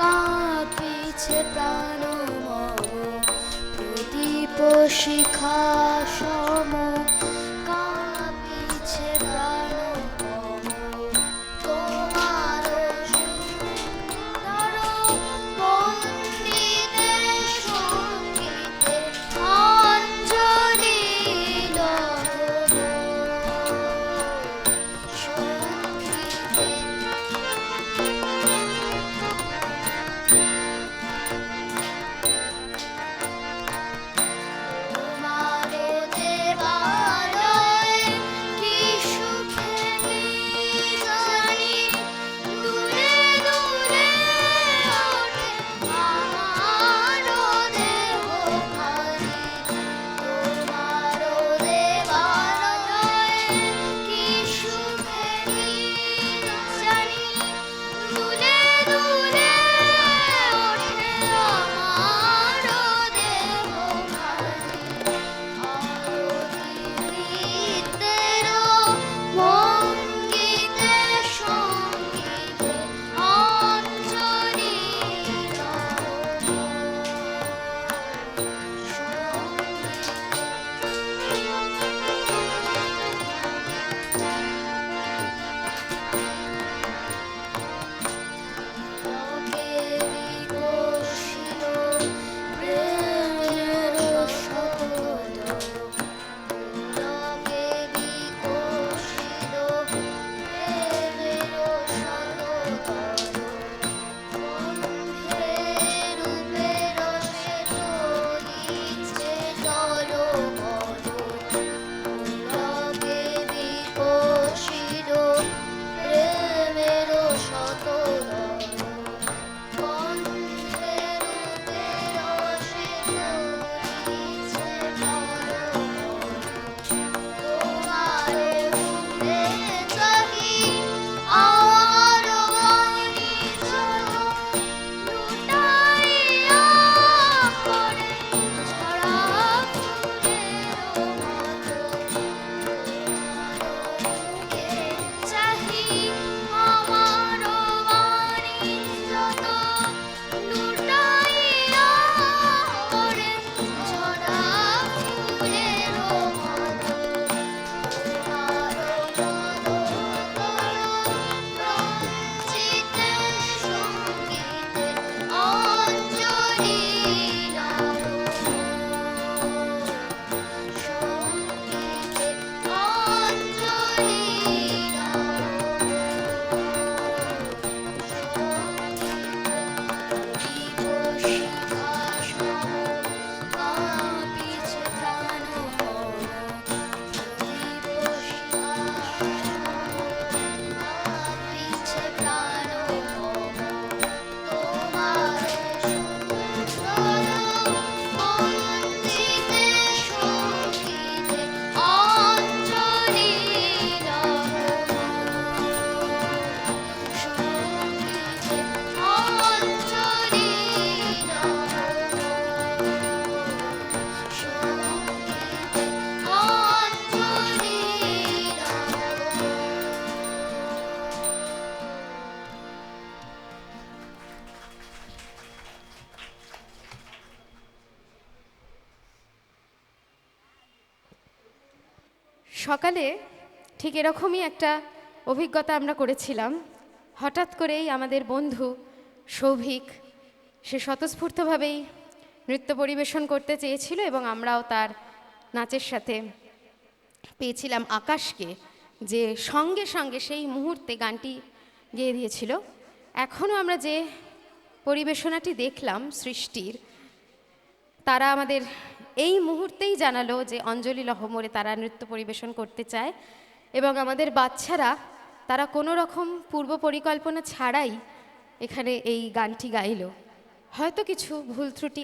কাঁপিছে প্রাণ প্রদীপ শিখা সময়। সকালে ঠিক এরকমই একটা অভিজ্ঞতা আমরা করেছিলাম। হঠাৎ করেই আমাদের বন্ধু সৌভিক সে স্বতঃস্ফূর্তভাবেই নৃত্য পরিবেশন করতে চেয়েছিল এবং আমরাও তার নাচের সাথে পেয়েছিলাম আকাশকে, যে সঙ্গে সঙ্গে সেই মুহূর্তে গানটি গেয়ে দিয়েছিল। এখনও আমরা যে পরিবেশনাটি দেখলাম, সৃষ্টির, তারা আমাদের এই মুহূর্তেই জানালো যে অঞ্জলি লহমরে তারা নৃত্য পরিবেশন করতে চায় এবং আমাদের বাচ্চারা, তারা কোনো রকম পূর্ব পরিকল্পনা ছাড়াই এখানে এই গানটি গাইল। হয়তো কিছু ভুল ত্রুটি